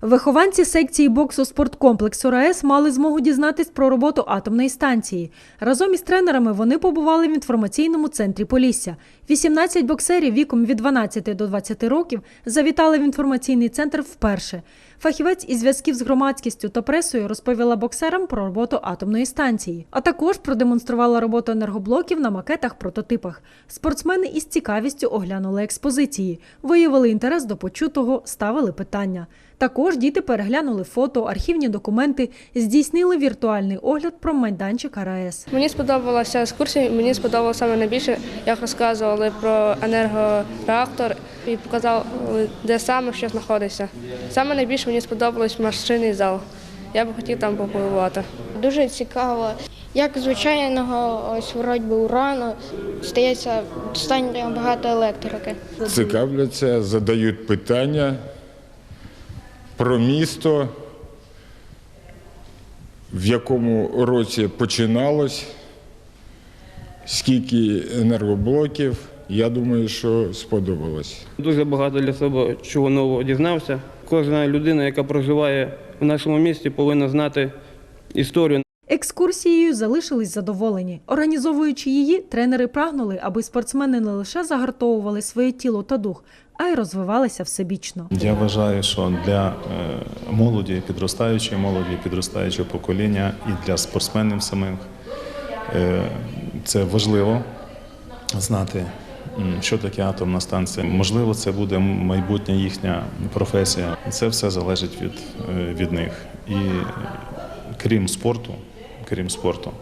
Вихованці секції боксу спорткомплексу РаЕС мали змогу дізнатись про роботу атомної станції. Разом із тренерами вони побували в інформаційному центрі Полісся. 18 боксерів віком від 12 до 20 років завітали в інформаційний центр вперше. Фахівець із зв'язків з громадськістю та пресою розповіла боксерам про роботу атомної станції, а також продемонструвала роботу енергоблоків на макетах-прототипах. Спортсмени із цікавістю оглянули експозиції, виявили інтерес до почутого, ставили питання. Також діти переглянули фото, архівні документи, здійснили віртуальний огляд про майданчик АРАЕС. Мені сподобалася екскурсія, мені сподобалося саме найбільше, як розказували про енергореактор і показали, де саме що знаходиться. Саме найбільше мені сподобалось машинний зал. Я б хотів там побувати. Дуже цікаво, як звичайного ось вроді урану стається достатньо багато електрики. цікавляться, задають питання про місто, в якому році починалось, скільки енергоблоків. Я думаю, що сподобалось. Дуже багато для себе чого нового дізнався. Кожна людина, яка проживає в нашому місті, повинна знати історію. Екскурсією залишились задоволені. Організовуючи її, тренери прагнули, аби спортсмени не лише загартовували своє тіло та дух, а й розвивалися всебічно. Я вважаю, що для е, молоді, підростаючої молоді, підростаючого покоління і для спортсменів самих е, це важливо знати, що таке атомна станція. Можливо, це буде майбутня їхня професія. Це все залежить від, е, від них. І крім спорту, крім спорту,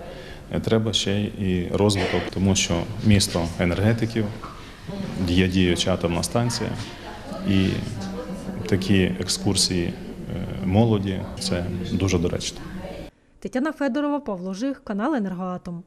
е, треба ще і розвиток, тому що місто енергетиків, є діюча атомна станція, і такі екскурсії е, молоді це дуже доречно. Тетяна Федорова, Павло Жих, канал Енергоатом.